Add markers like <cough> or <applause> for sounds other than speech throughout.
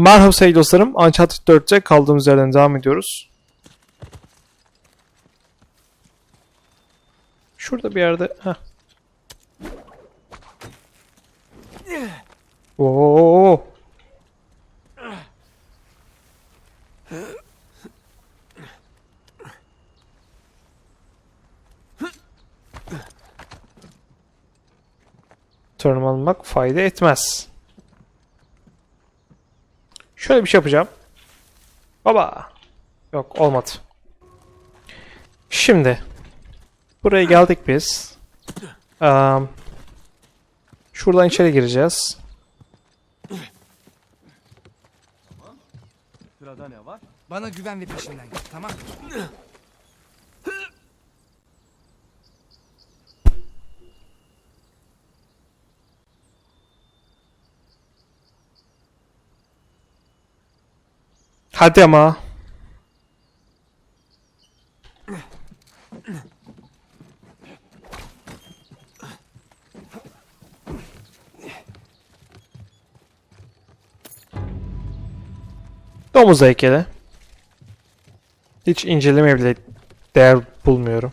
Merhaba sevgili dostlarım. Uncharted 4'te kaldığımız yerden devam ediyoruz. Şurada bir yerde... Heh. Oo. Tırmanmak fayda etmez. Şöyle bir şey yapacağım. Baba. Yok olmadı. Şimdi. Buraya geldik biz. Am, şuradan içeri gireceğiz. Sırada ne var? Bana güven ve peşinden git tamam Hadi ama. Domuz heykeli. Hiç incelemeye bile değer bulmuyorum.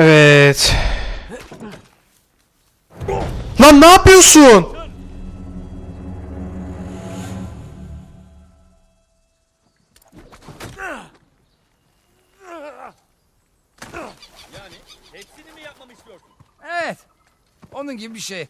Evet. Lan ne yapıyorsun? Yani hepsini mi yapmamı istiyorsun? Evet. Onun gibi bir şey.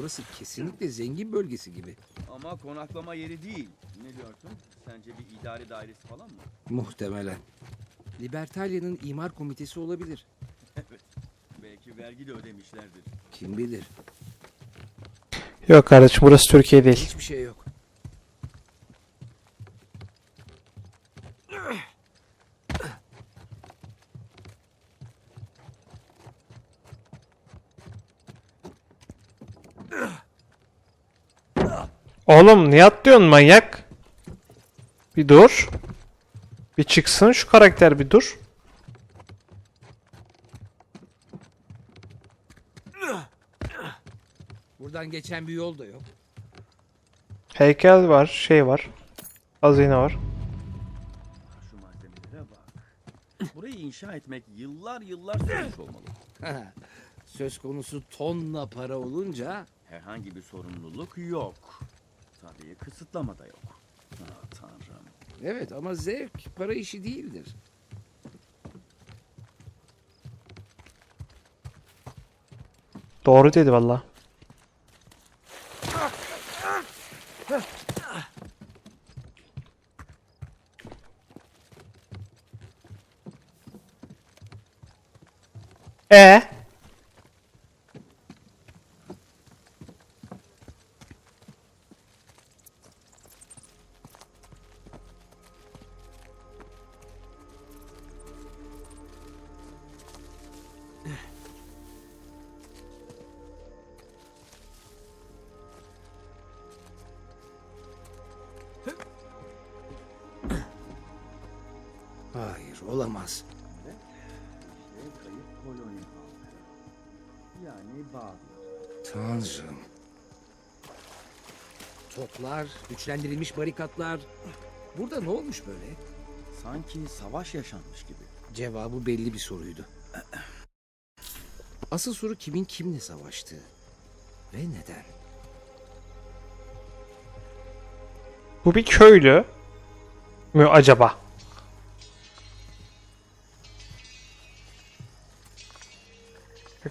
Burası kesinlikle zengin bölgesi gibi. Ama konaklama yeri değil. Ne diyorsun? Sence bir idare dairesi falan mı? Muhtemelen. Libertalia'nın imar komitesi olabilir. <laughs> Evet. Belki vergi de ödemişlerdir. Kim bilir. Yok kardeşim burası Türkiye değil. Hiçbir şey yok. Oğlum niye atlıyorsun manyak? Bir dur. Bir çıksın şu karakter bir dur. Buradan geçen bir yol da yok. Heykel var, şey var. Hazine var. Şu malzemelere bak. Burayı inşa etmek yıllar yıllar sürmüş olmalı. <laughs> Söz konusu tonla para olunca Herhangi bir sorumluluk yok. Tabii kısıtlama da yok. Ah tanrım. evet ama zevk para işi değildir. Doğru dedi valla. E Hayır olamaz. Yani. Tanrım. Toplar, güçlendirilmiş barikatlar. Burada ne olmuş böyle? Sanki savaş yaşanmış gibi. Cevabı belli bir soruydu. Asıl soru kimin kimle savaştığı ve neden? bu bir köylü mü acaba?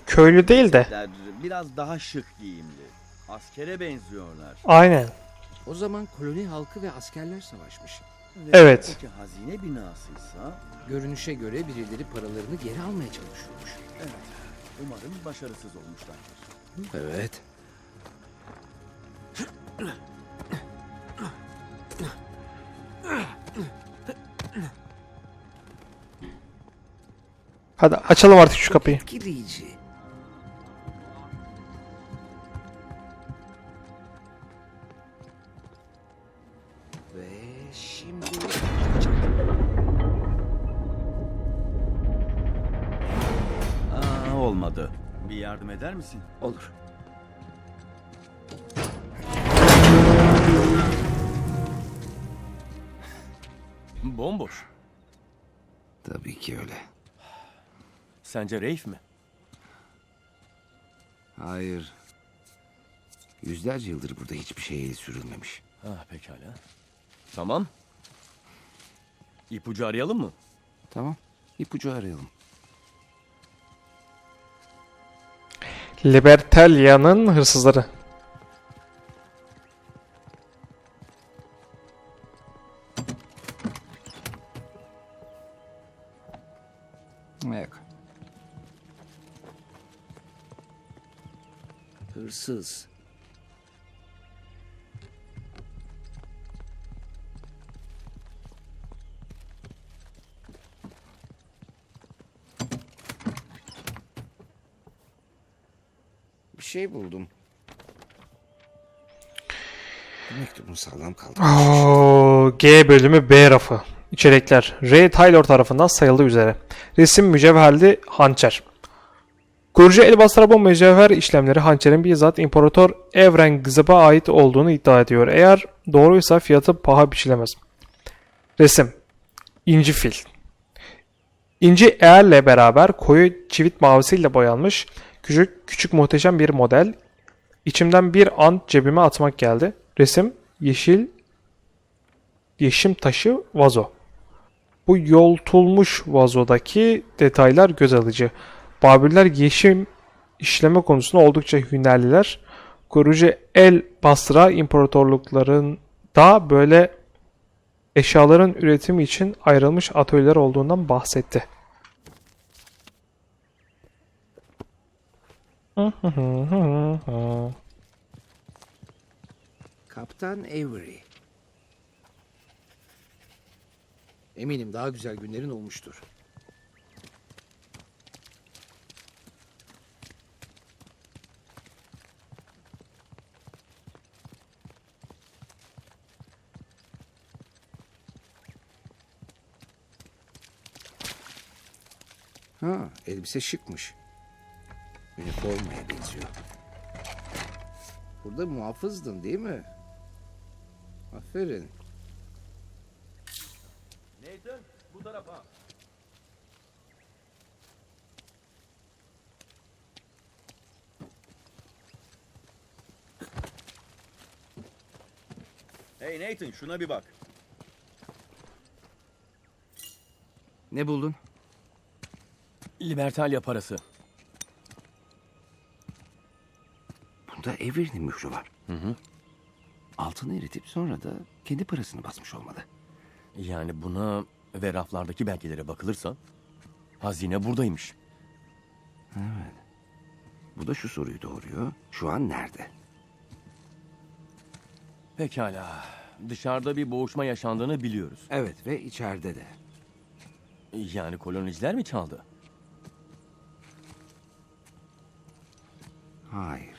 Köylü değil de. Biraz daha şık giyimli. Askere benziyorlar. Aynen. O zaman koloni halkı ve askerler savaşmış. Ve Evet. Peki hazine binasıysa Görünüşe göre birileri paralarını geri almaya çalışıyormuş. evet. Umarım başarısız olmuşlardır. Evet. Hadi açalım artık şu kapıyı. Etkileyici. Eder misin? Olur. Bomboş. Tabii ki öyle. Sence Rafe mi? Hayır. Yüzlerce yıldır burada hiçbir şeye el sürülmemiş. Ha pekala. Tamam. İpucu arayalım mı? Tamam. İpucu arayalım. Libertalia'nın hırsızları. Yok. Hırsız. Mektubun sağlam kaldı. G bölümü B rafı. İçerikler. Ray Taylor tarafından sayıldığı üzere. Resim mücevherli hançer. Kurucu Elbastra bu mücevher işlemleri hançerin bizzat İmparator Evren Gzib'a ait olduğunu iddia ediyor. Eğer doğruysa fiyatı paha biçilemez. Resim. İnci fil. İnci eğerle beraber koyu çivit mavisiyle boyanmış küçük küçük muhteşem bir model. İçimden bir an cebime atmak geldi. Resim yeşil yeşim taşı vazo. Bu yoltulmuş vazodaki detaylar göz alıcı. Babürler yeşim işleme konusunda oldukça hünerliler. Kurucu El Basra imparatorluklarında böyle eşyaların üretimi için ayrılmış atölyeler olduğundan bahsetti. Kaptan Avery. Eminim daha güzel günlerin olmuştur. Ha, elbise şıkmış. Üniformaya benziyor. Burada muhafızdın değil mi? Aferin. Nathan bu tarafa. Hey Nathan şuna bir bak. Ne buldun? Libertalia parası. Bunda Avery'nin mührü var. Hı hı. Altını eritip sonra da kendi parasını basmış olmalı. Yani buna ve raflardaki belgelere bakılırsa hazine buradaymış. Bu da şu soruyu doğuruyor. Şu an nerede? Pekala. Dışarıda bir boğuşma yaşandığını biliyoruz. Evet ve içeride de. Yani koloniciler mi çaldı? Hayır.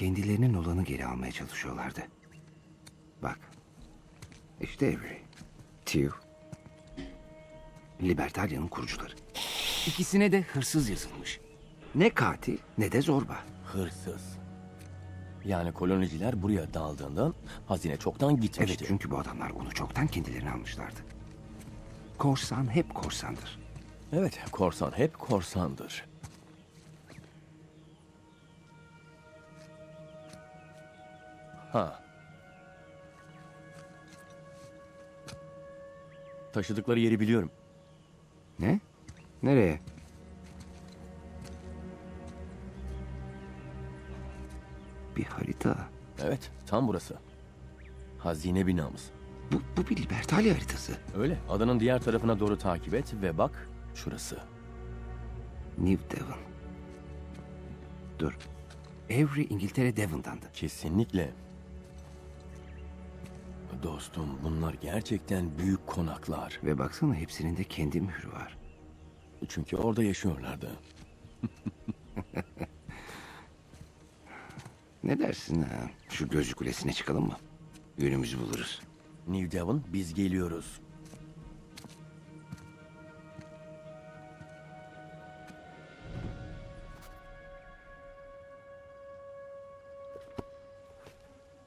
Kendilerinin olanı geri almaya çalışıyorlardı. Bak. İşte Avery. Tew. Libertalia'nın kurucuları. İkisine de hırsız yazılmış. Ne katil ne de zorba. Hırsız. Yani koloniciler buraya daldığında hazine çoktan Evet gitmişti. çünkü bu adamlar onu çoktan kendilerine almışlardı. Korsan hep korsandır. Evet, korsan hep korsandır. Ha. Taşıdıkları yeri biliyorum. Ne? Nereye? Bir harita. Evet, tam burası. Hazine binamız. Bu, bu bir Libertalia haritası. Öyle. Adanın diğer tarafına doğru takip et ve bak şurası. New Devon. Dur. Avery İngiltere Devon'dandı. Kesinlikle. Dostum bunlar gerçekten büyük konaklar. Ve baksana hepsinin de kendi mührü var. Çünkü orada yaşıyorlardı. <laughs> Ne dersin ha? Şu gözcü kulesine çıkalım mı? Yönümüzü buluruz. New Devon biz geliyoruz.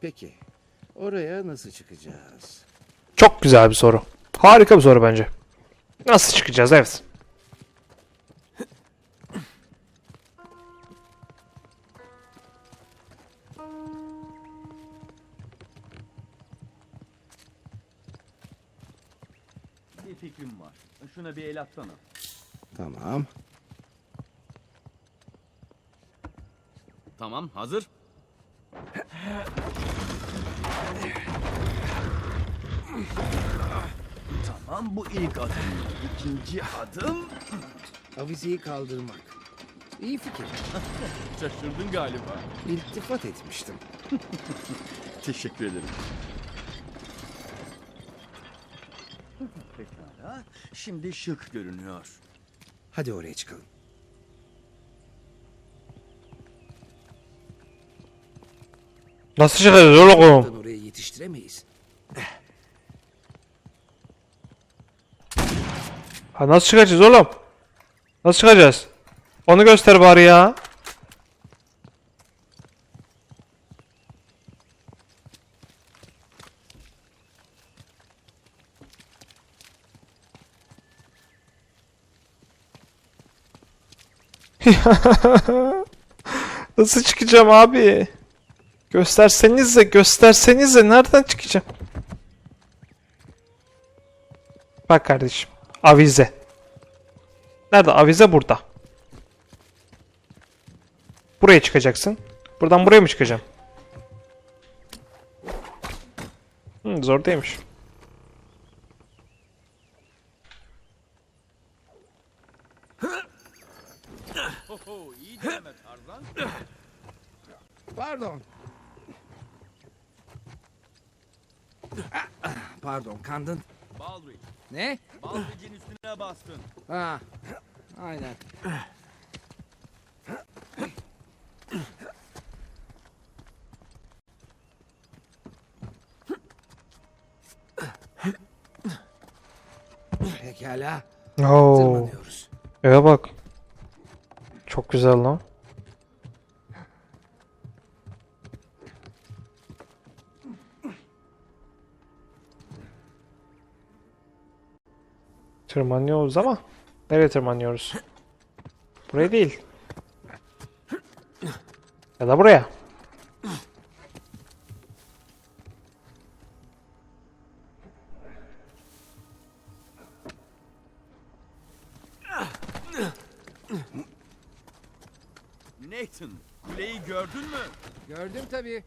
Peki. Oraya nasıl çıkacağız? Çok güzel bir soru. Harika bir soru bence. Nasıl çıkacağız? Evet. Bir fikrim var. Şuna bir el atsana. Tamam. Tamam hazır. Tamam bu ilk adım. İkinci adım. Avizeyi kaldırmak. İyi fikir. <laughs> Şaşırdın galiba. İltifat etmiştim. <laughs> Teşekkür ederim. Pekala. Şimdi şık görünüyor. Hadi oraya çıkalım. Nasıl çıkacağız oğlum? Oraya yetiştiremeyiz. Ha, nasıl çıkacağız oğlum? Nasıl çıkacağız? Onu göster bari ya. <laughs> Nasıl çıkacağım abi? Göstersenize, göstersenize nereden çıkacağım? Bak kardeşim. Avize. Nerede? Avize burada. Buraya çıkacaksın. Buradan buraya mı çıkacağım? Hmm, zor değilmiş. Pardon. Pardon, kandın. Baldric. Ne? Baldric'in üstüne bastın. Ha. Aynen. Pekala. Oo. Tırmanıyoruz. Eve bak. Çok güzel lan. Tırmanıyoruz ama nereye tırmanıyoruz? Buraya değil. Ya da buraya. Nathan kuleyi gördün mü? Gördüm tabii.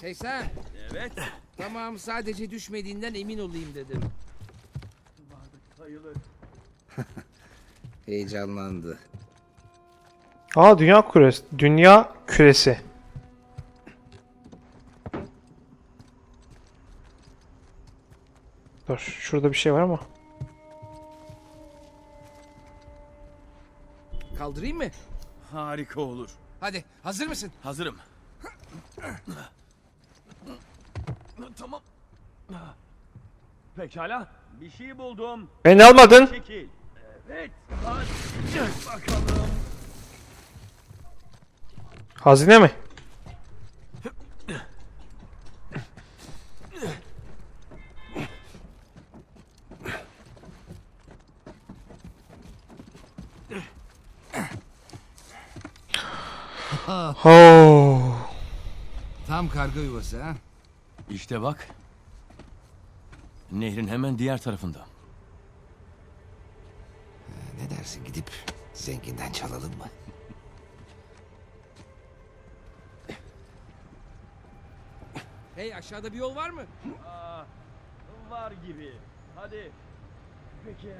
Hey sen. Evet. Tamam sadece düşmediğinden emin olayım dedim. Sayılır. <laughs> Heyecanlandı. Aa dünya küresi. Dünya küresi. Dur şurada bir şey var ama. Kaldırayım mı? Harika olur. Hadi hazır mısın? Hazırım. <laughs> tamam. Pekala. Bir şey buldum. Beni almadın. Çekil. Evet. Hadi bakalım. Hazine mi? Oh. Tam karga yuvası ha. İşte bak. Nehrin hemen diğer tarafında. Ne dersin gidip zenginden çalalım mı? Hey aşağıda bir yol var mı? Aa, var gibi. Hadi. Peki.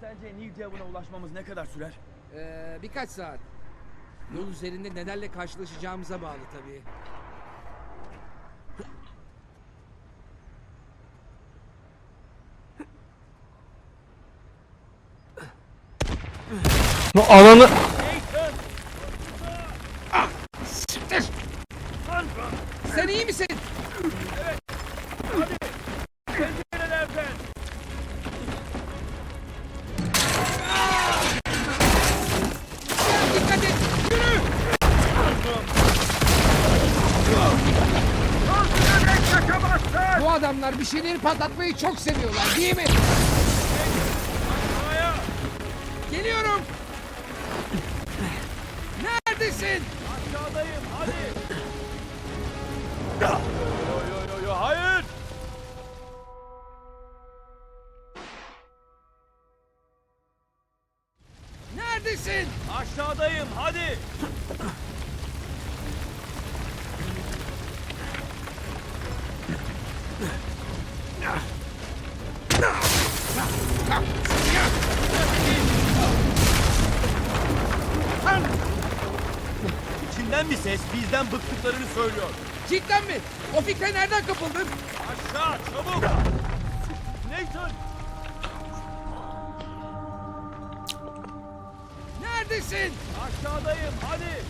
Sence New Devon'a ulaşmamız ne kadar sürer? Ee, birkaç saat. Yol üzerinde nelerle karşılaşacağımıza bağlı tabii. Bu ananı... Sen iyi misin? Dikkat et! Yürü! Bu adamlar bir şeyleri patlatmayı çok seviyorlar değil mi? Kapıldın? Aşağı çabuk. Nathan. Neredesin? Aşağıdayım hadi.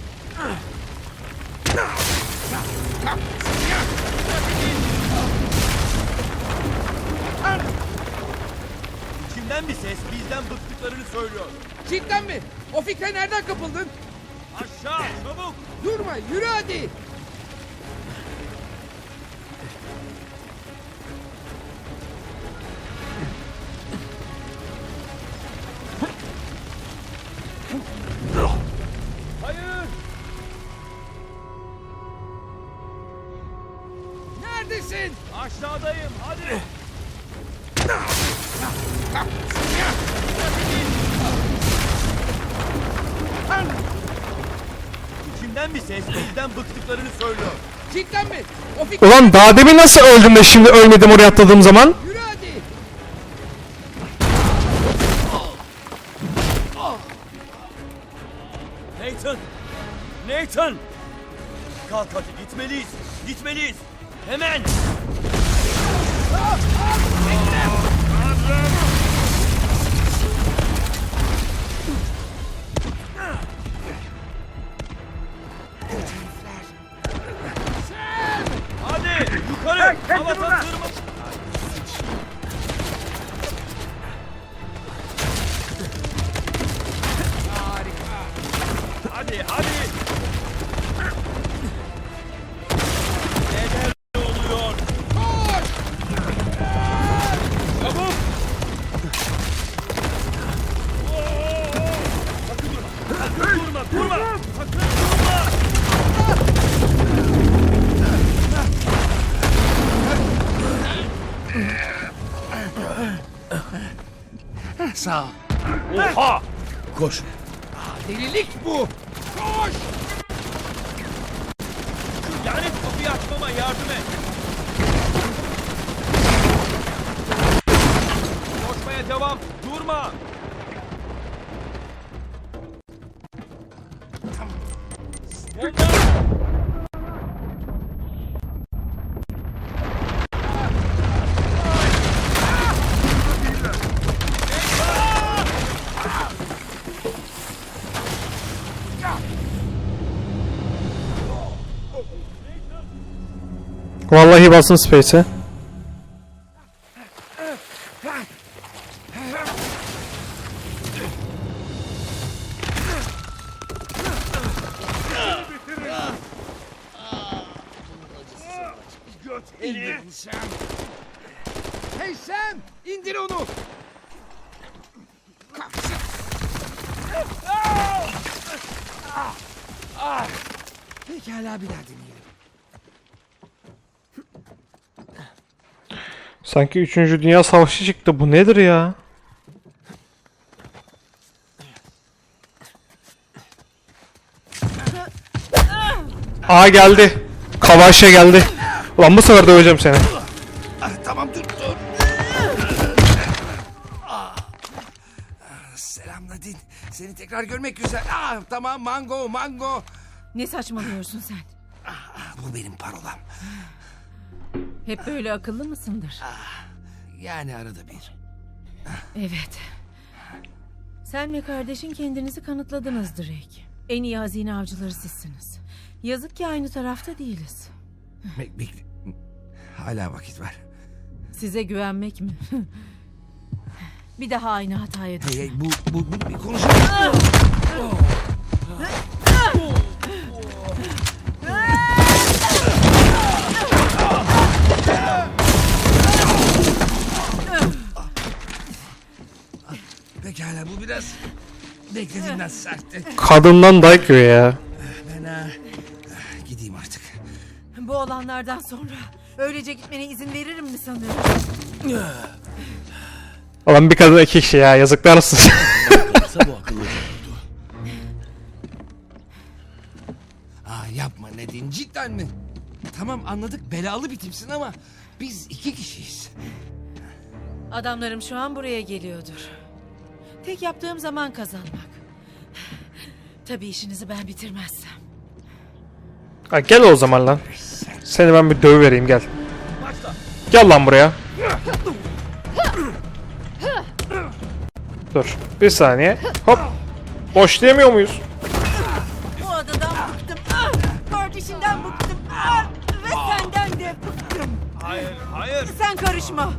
İçinden bir ses bizden bıktıklarını söylüyor. Cidden mi? O fikre nereden kapıldın? Aşağı çabuk. Durma, yürü hadi. İçinden bir ses bizden bıktıklarını söylüyor. Cidden mi? O fikre Ulan daha demin nasıl öldüm de şimdi ölmedim oraya atladığım zaman? yürü hadi. Nathan! Nathan! Kalk hadi gitmeliyiz. Gitmeliyiz. Hemen! Sağ ol. Oha! Koş. Delilik bu. Koş! Lanet kapıyı açmama yardım et. Koşmaya devam. Durma. Vallahi basın space'e. Sanki 3. Dünya Savaşı çıktı. Bu nedir ya? Aa geldi. Kavaşya geldi. Ulan bu sefer döveceğim seni. Tamam dur dur. Selam Nadine. Seni tekrar tekrar görmek güzel. Ah, tamam mango mango. Ne saçmalıyorsun sen? Bu benim parolam. Hep böyle akıllı mısındır? Yani arada bir. Evet. Sen ve kardeşin kendinizi kanıtladınız Drake. En iyi hazine avcıları sizsiniz. Yazık ki aynı tarafta değiliz. Bek. Hala vakit var. Size güvenmek mi? Bir daha aynı hataya düş. Hey, hey, bu, bu, bu bir konuşalım. Pekala bu biraz beklediğimden sertti. Kadından dayak yiyor ya. Ben ha, gideyim artık. Bu olanlardan sonra öylece gitmene izin veririm mi sanıyorsun? Ulan bir kadın iki kişi ya yazıklar olsun. Kısa bu akıllıca oldu. Aa, yapma Nedin cidden mi? Tamam anladık belalı bir tipsin ama biz iki kişiyiz. Adamlarım şu an buraya geliyordur. Tek yaptığım zaman kazanmak. Tabii işinizi ben bitirmezsem. ha, gel o zaman lan. Seni ben bir dövüvereyim gel. Gel lan buraya. Dur. Bir saniye. Hop. Boşlayamıyor muyuz? Bu adadan bıktım. Ah! Kardeşinden bıktım. Ah! Ve senden de bıktım. Hayır, hayır. Sen karışma.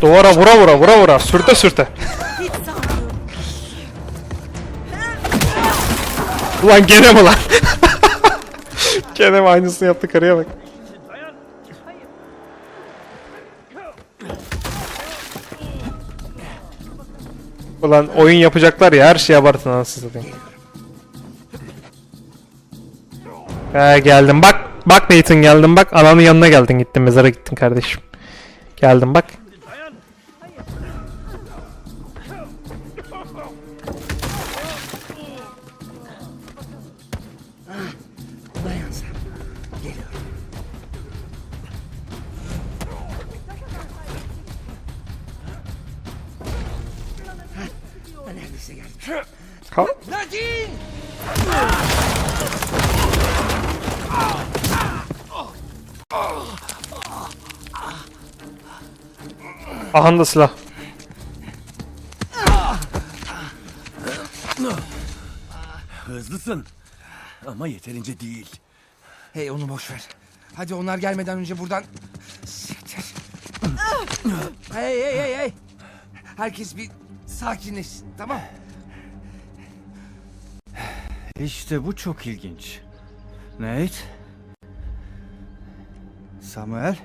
Duvara vura vura vura vura. Sürte sürte. Ulan gene mi lan? <laughs> gene mi aynısını yaptı karıya bak. Ulan oyun yapacaklar ya her şeyi abartın anasını satayım. He geldim bak. Bak Nathan geldim bak. Ananın yanına geldin gittin mezara gittin kardeşim. Geldim bak. Dayan da silah. Hızlısın. Ama yeterince değil. Hey onu boş ver. Hadi onlar gelmeden önce buradan... Siktir. hey hey hey hey. Herkes bir sakinleşsin tamam İşte bu çok ilginç. Nate? Samuel?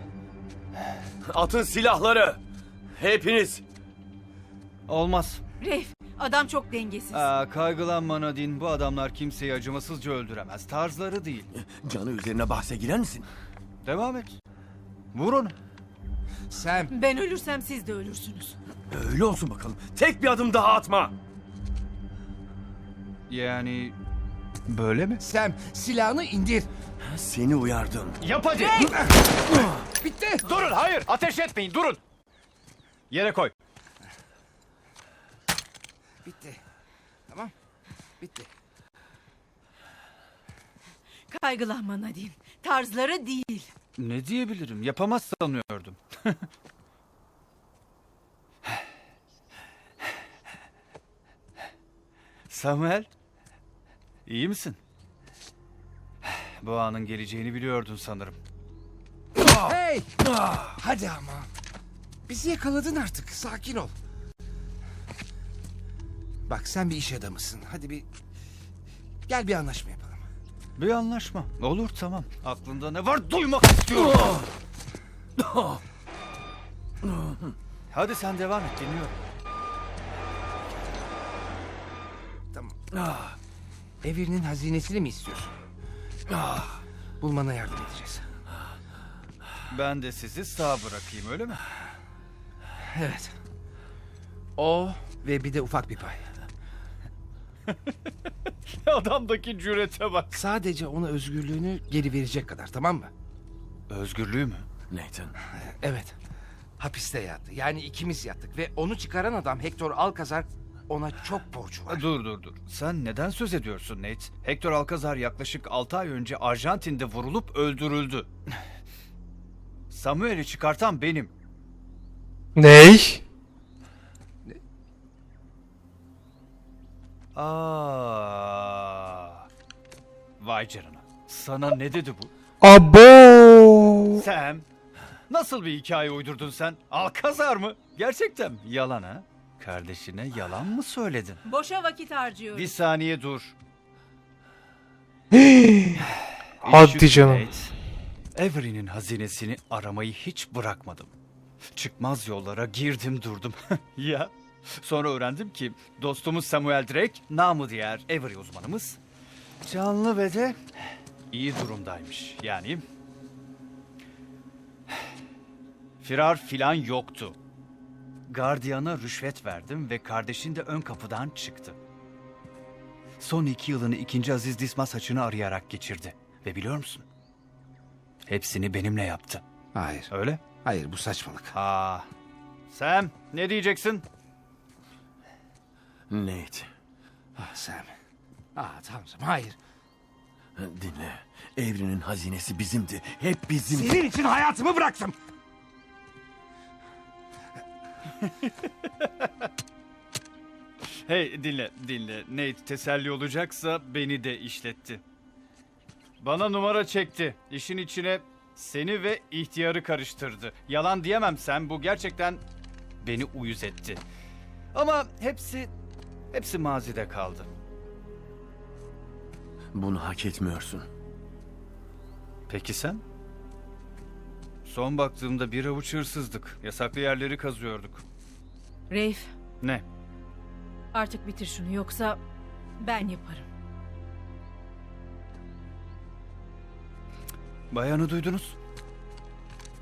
Atın silahları. Hepiniz. Olmaz. Reif, adam çok dengesiz. Aa, kaygılanma Nadine. Bu adamlar kimseyi acımasızca öldüremez. Tarzları değil. Canı üzerine bahse girer misin? Devam et. Vur onu. Sam Ben ölürsem siz de ölürsünüz. Öyle olsun bakalım. Tek bir adım daha atma. Yani... Böyle mi? Sam silahını indir. Seni uyardım. Yap hadi. Bitti. Durun hayır ateş etmeyin durun. Yere koy. Bitti. Tamam. Bitti. Kaygılanma Nadine. Tarzları değil. Ne diyebilirim? Yapamaz sanıyordum. Samuel, iyi misin? Bu anın geleceğini biliyordun sanırım. Hey! Hadi ama. Bizi yakaladın artık. Sakin ol. Bak sen bir iş adamısın. Hadi bir... Gel bir anlaşma yapalım. Bir anlaşma. Olur tamam. Aklında ne var duymak istiyorum. Hadi sen devam et dinliyorum. Tamam. Evinin hazinesini mi istiyorsun? Bulmana yardım edeceğiz. Ben de sizi sağ bırakayım öyle mi? Evet. O ve bir de ufak bir pay. <laughs> Adamdaki cürete bak. Sadece ona özgürlüğünü geri verecek kadar tamam mı? Özgürlüğü mü? Nathan. Evet. Hapiste yattı. Yani ikimiz yattık ve onu çıkaran adam Hector Alcazar ona çok borcu var. Dur dur dur. Sen neden söz ediyorsun Nate? Hector Alcazar yaklaşık 6 ay önce Arjantin'de vurulup öldürüldü. <laughs> Samuel'i çıkartan benim. Ney? Aa. Vay canına. Sana ne dedi bu? Abo! Sam. Nasıl bir hikaye uydurdun sen? Alkazar mı? Gerçekten mi? Yalan ha? Kardeşine yalan mı söyledin? Boşa vakit harcıyorum. Bir saniye dur. <gasps> Hadi canım. Nate, Avery'nin hazinesini aramayı hiç bırakmadım. Çıkmaz yollara girdim durdum. <laughs> ya. Sonra öğrendim ki dostumuz Samuel Drake, namı diğer Avery uzmanımız, canlı ve de iyi durumdaymış. Yani firar filan yoktu. Gardiyana rüşvet verdim ve kardeşin de ön kapıdan çıktı. Son iki yılını ikinci Aziz Dismas haçını arayarak geçirdi. Ve biliyor musun? Hepsini benimle yaptı. Hayır. Öyle? Hayır bu saçmalık. Ha. Sam ne diyeceksin? Nate. Ah Sam. Ah tanrım hayır. Dinle. Evrenin hazinesi bizimdi. Hep bizim. Senin için hayatımı bıraktım. Hey dinle dinle. Nate teselli olacaksa beni de işletti. Bana numara çekti. İşin içine seni ve ihtiyarı karıştırdı. Yalan diyemem sen bu gerçekten beni uyuz etti. Ama hepsi hepsi mazide kaldı. Bunu hak etmiyorsun. Peki sen? Son baktığımda bir avuç hırsızdık. Yasaklı yerleri kazıyorduk. Reif, Ne? artık bitir şunu yoksa ben yaparım. Bayanı duydunuz.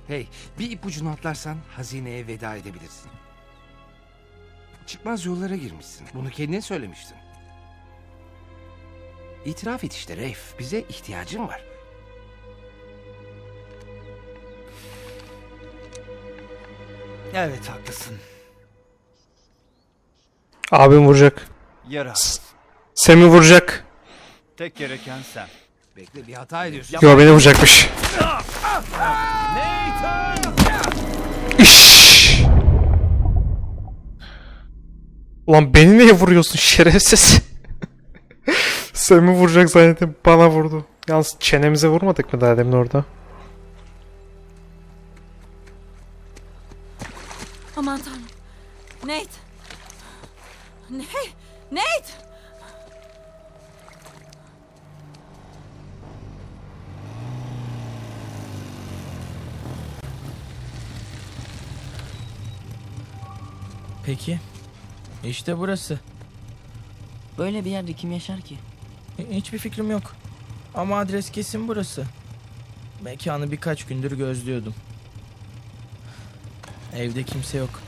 Hey bir ipucunu atlarsan hazineye veda edebilirsin. Çıkmaz yollara girmişsin. Bunu kendin söylemiştin. İtiraf et işte Reif. Bize ihtiyacın var. Evet haklısın. Abim vuracak. Yara. Sam'i vuracak. Tek gereken sen. Bekle bir hata ediyorsun. Yo beni vuracakmış. İş. Ulan beni niye vuruyorsun şerefsiz? <laughs> Sam'i vuracak zannettim bana vurdu. Yalnız çenemize vurmadık mı daha demin orada? Aman tanrım. Nate. Ne? Nate! Peki. İşte burası. Böyle bir yerde kim yaşar ki? Hi- Hiçbir fikrim yok. Ama adres kesin burası. Mekanı birkaç gündür gözlüyordum. Evde kimse yok.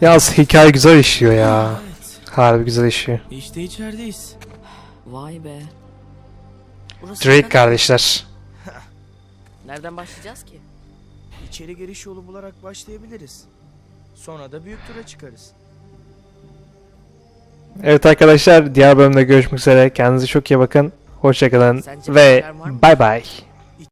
Yalnız hikaye güzel işliyor ya. Evet. Harbi güzel işliyor. İşte içerideyiz. Vay be. Burası Drake kardeşler. Nereden başlayacağız ki? İçeri giriş yolu bularak başlayabiliriz. Sonra da büyük tura çıkarız. Evet arkadaşlar diğer bölümde görüşmek üzere. Kendinize çok iyi bakın. Hoşçakalın Sence ve var mı? bay bay. İçin